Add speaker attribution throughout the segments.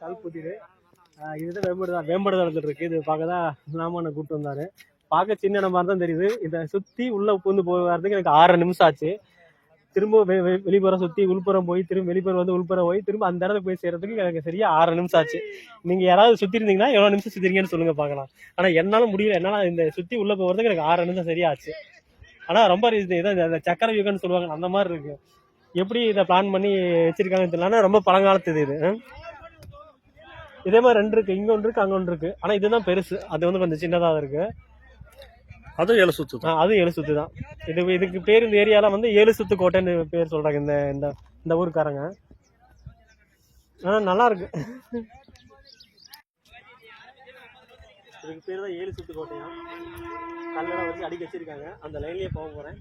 Speaker 1: கல்புத்திரு இதுதான் வேம்படு தான் வேம்படு தளத்தில் இருக்கு. இது பார்க்க தான் நாம கூப்பிட்டு வந்தாரு. பார்க்க சின்ன இடம் மாதிரி தான் தெரியுது. இதை சுத்தி உள்ள பூந்து போகிறதுக்கு எனக்கு ஆறு நிமிஷம் ஆச்சு. திரும்ப வெ- வெளிப்புறம் சுத்தி உள்புறம் போய் திரும்ப வெளிப்புறம் வந்து உள்புறம் போய் திரும்ப அந்த இடத்துக்கு போய் சேர்றதுக்கு எனக்கு சரியா ஆறு நிமிஷம் ஆச்சு. நீங்க யாராவது சுத்தி இருந்தீங்கன்னா எவ்வளவு நிமிஷம் சுத்திருங்கன்னு சொல்லுங்க பார்க்கலாம். ஆனா என்னால முடியல. என்னால இந்த சுத்தி உள்ள போகிறதுக்கு எனக்கு ஆறு நிமிஷம் சரியா ஆச்சு ஆனா ரொம்ப இதான் இந்த சக்கர யுகம்னு சொல்லுவாங்க. அந்த மாதிரி இருக்கு. எப்படி இதை பிளான் பண்ணி வச்சிருக்காங்கன்னு தெரியல. ரொம்ப பழங்காலத்து இது. இது மாதிரி ரெண்டு இருக்கு இங்க ஒன்று இருக்கு அங்க ஒன்று இருக்கு. ஆனா இதுதான் பெருசு. அது வந்து கொஞ்சம் சின்னதா இருக்கு.
Speaker 2: அது ஏழு சுத்து
Speaker 1: ஆ, அதுவும் ஏழு சுத்து தான். இது இதுக்கு பேர் இந்த ஏரியால வந்து ஏழு சுத்து கோட்டைன்னு பேர் சொல்றாங்க இந்த இந்த இந்த ஊருக்காரங்க. ஆனா நல்லா இருக்கு. இதுக்கு பேர் தான் ஏழு சுத்து கோட்டையா? கல்லெல்லாம் வச்சு அடிக்க வச்சிருக்காங்க. அந்த லைன்லயே போக போறேன்.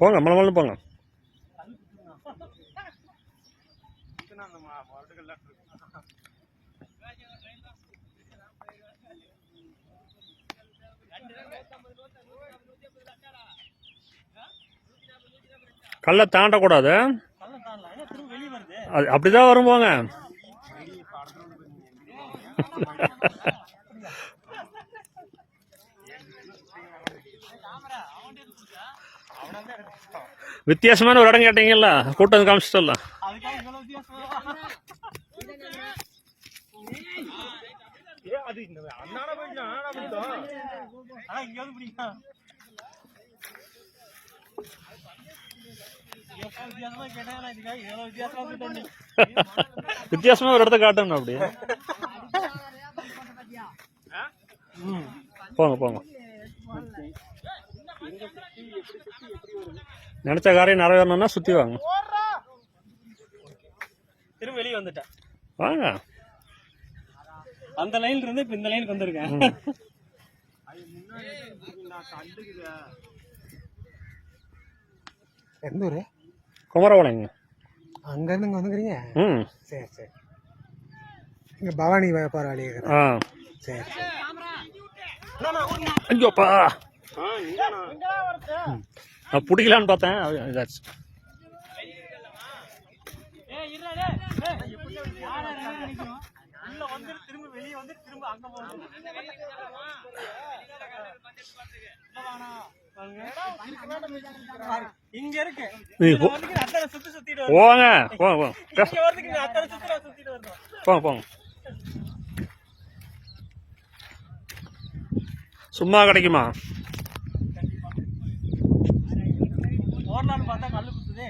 Speaker 2: போங்க மலை மலை போங்க. கல்லை தாண்டக்கூடாது. அது அப்படிதான் வரும் போங்க. வித்தியாசமான ஒரு இடம் கேட்டீங்கல்ல கூட்டம் காமிச்சிட்டல
Speaker 1: வித்தியாசமா
Speaker 2: ஒரு இடத்த காட்டணும் அப்படி. போங்க போங்க. நினைச்ச காரியம் நிறைவேறணும்னா சுத்தி வாங்க.
Speaker 1: திரும்ப வெளியே வந்துட்டேன்.
Speaker 2: வாங்க.
Speaker 1: அந்த லைன்ல இருந்து இப்ப இந்த லைனுக்கு வந்திருக்கேன்.
Speaker 3: எந்த ஊரு?
Speaker 2: குமரவளைங்க.
Speaker 3: அங்கேருந்து இங்கே வந்துக்கிறீங்க?
Speaker 2: ம்.
Speaker 3: சரி சரி. இங்கே பவானி இருக்குது.
Speaker 2: ஆ.
Speaker 3: சரி
Speaker 2: ஐயோப்பா நான் பிடிக்கலான்னு பார்த்தேன். அது இதாச்சு
Speaker 1: இங்க இருக்கு
Speaker 2: போங்க போங்க போங்க போங்க சும்மா கிடைக்குமா
Speaker 1: ஓடலான்னு பார்த்தா கல்லு குத்துது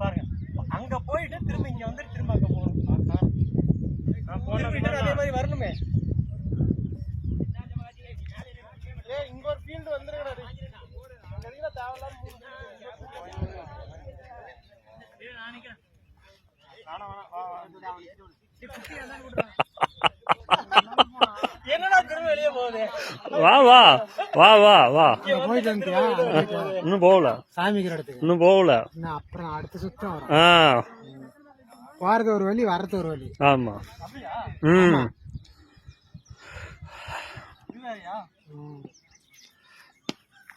Speaker 1: பாருங்க அங்க போயிட்டு திரும்ப இங்க வந்து திரும்ப அங்க போகணும் அதே மாதிரி வரணுமே. இங்க ஒரு ஃபீல்டு வந்துருக்கிறாரு
Speaker 2: வா வா வா வா வா.
Speaker 3: போயிட்டு வந்துட்டியா?
Speaker 2: இன்னும் போகல.
Speaker 3: சாமிக்கிற இடத்துக்கு.
Speaker 2: இன்னும் போகல.
Speaker 3: அப்புறம் அடுத்த சுத்தம்
Speaker 2: ஆ.
Speaker 3: போகிறது ஒரு வழி வர்றது ஒரு வழி
Speaker 2: ஆமா. ம்.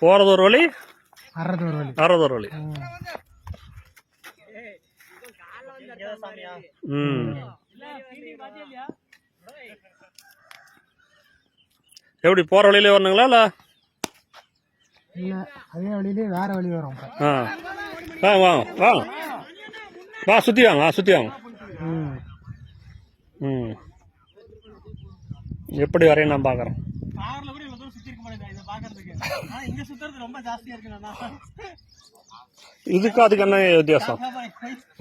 Speaker 2: போறது ஒரு வழி
Speaker 3: வர்றது ஒரு வழி
Speaker 2: வர்றது ஒரு வழி
Speaker 3: ம்.
Speaker 2: எப்படி போற வழியிலே வரணுங்களா இல்ல?
Speaker 3: இல்லை அதே வழியிலே வேற வழி வரும்
Speaker 2: ஆ. வா வா வா. வா சுத்தி வாங்க வா சுத்தி வாங்க
Speaker 3: ம்
Speaker 2: ம் எப்படி வரையும் நான் பார்க்குறேன்?
Speaker 1: கார்ல கூட இவ்வளவு தூரம் சுத்தி இருக்க மாட்டேங்குது இதை பாக்குறதுக்கு ஆனா இங்க சுத்துறது ரொம்ப ஜாஸ்தியா இருக்கு நான்.
Speaker 2: இதுக்கு அதுக்கு என்ன வித்தியாசம்?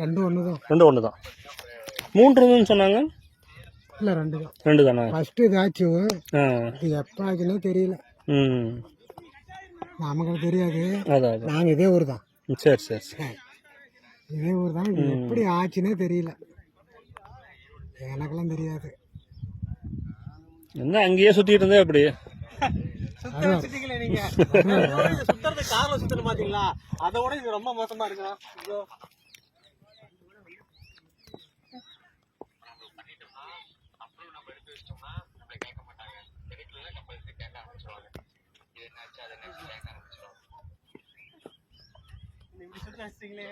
Speaker 3: ரெண்டும் ஒன்று தான்
Speaker 2: ரெண்டு ஒன்று தான் மூன்றுன்னு சொன்னாங்க?
Speaker 3: இல்லை ரெண்டு தான்
Speaker 2: ரெண்டு தானே
Speaker 3: ஃபஸ்ட்டு இதாச்சும்
Speaker 2: ஆ.
Speaker 3: இது எப்போ ஆச்சுன்னே தெரியல.
Speaker 2: ம்.
Speaker 3: நமக்கு தெரியாது. நாங்கள் இதே ஊர் தான்
Speaker 2: ம், சரி சரி சரி.
Speaker 3: இதே ஊர் தான். இது எப்படி ஆச்சுன்னே தெரியல. எனக்கெல்லாம் தெரியாது.
Speaker 2: என்ன அங்கேயே சுற்றிட்டு இருந்தே அப்படி
Speaker 1: சுத்த வச்சுட்டீங்களே நீங்க. சுத்துறது கார்ல சுத்தணும் பாத்தீங்களா அதை விட இது ரொம்ப மோசமா இருக்குண்ணா இதோ. இப்படி சுத்தி வச்சிட்டீங்களே.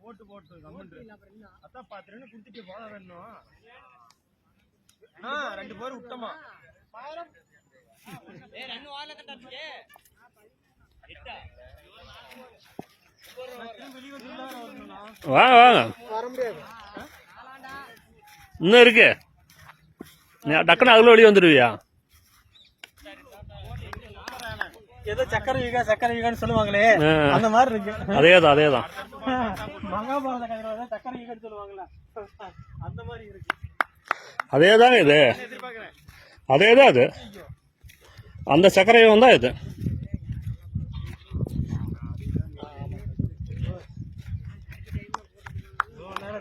Speaker 3: போட்டு போட்டு கம்மன்று அதான் பாத்துறேன்னு குடுத்துட்டு போக வேணும். ரெண்டு பேரும் விட்டோமா?
Speaker 2: வாங்க வாங்க
Speaker 3: வர முடியாது
Speaker 2: இன்னும் இருக்கு. நீ டக்குன்னு அதுல வெளியே வந்துடுவியா
Speaker 1: ஏதோ சக்கரை யுகா சக்கரை யுகான்னு சொல்லுவாங்களே. அந்த மாதிரி இருக்கு.
Speaker 2: அதே தான் அதே தான்
Speaker 1: மகாபாரத கதையில சக்கரை யுகன்னு சொல்லுவாங்கல்ல. அந்த மாதிரி இருக்கு.
Speaker 2: அதே தாங்க இது. அதே தான் இது. அந்த சர்க்கரையும் தான் இது.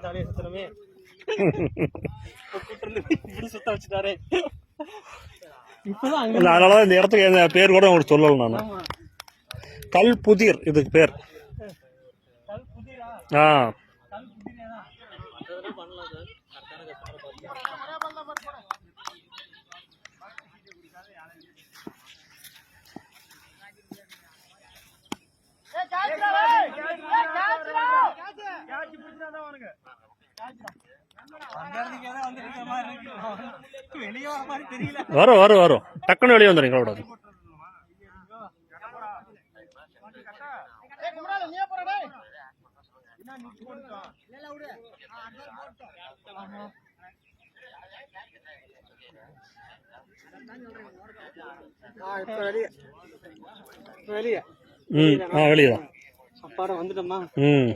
Speaker 1: ஜாலியா சுத்தணுமே. சுத்த வச்சுட்டாரே.
Speaker 2: அதனால தான் இந்த இடத்துக்கு இந்த பேர் கூட உங்களுக்கு சொல்லல நான். கல் புதிர் இதுக்கு பேர். ஆ.
Speaker 1: கல் புதிரா
Speaker 2: வரும் வரும் வரும். டக்குன்னு வெளியே வந்துடுங்க கூடாது
Speaker 1: இப்ப வெளியே. வெளியே.
Speaker 2: ம் ஆ வெளியே தான்
Speaker 1: அப்பாட வந்துட்டோமா
Speaker 2: ம்.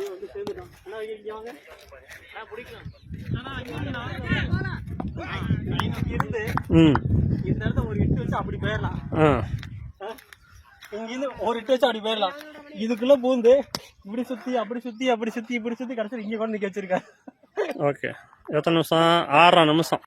Speaker 1: சரி வந்து சேர்ந்துட்டோம் அண்ணா வாங்க பிடிக்கலாம் வந்து நான் இருந்து
Speaker 2: ம்
Speaker 1: இந்த இடத்துல ஒரு எட்டு வச்சு அப்படி போயிடலாம்
Speaker 2: ஆ
Speaker 1: ஒரு எட்டு வச்சு அப்படி போயிடலாம் இதுக்குள்ள பூந்து இப்படி சுத்தி அப்படி சுத்தி அப்படி சுத்தி இப்படி சுத்தி கடைசியில் இங்க கொண்டு நிக்க வச்சிருக்காரு
Speaker 2: ஓகே எத்தனை நிமிஷம் ஆறரை நிமிஷம்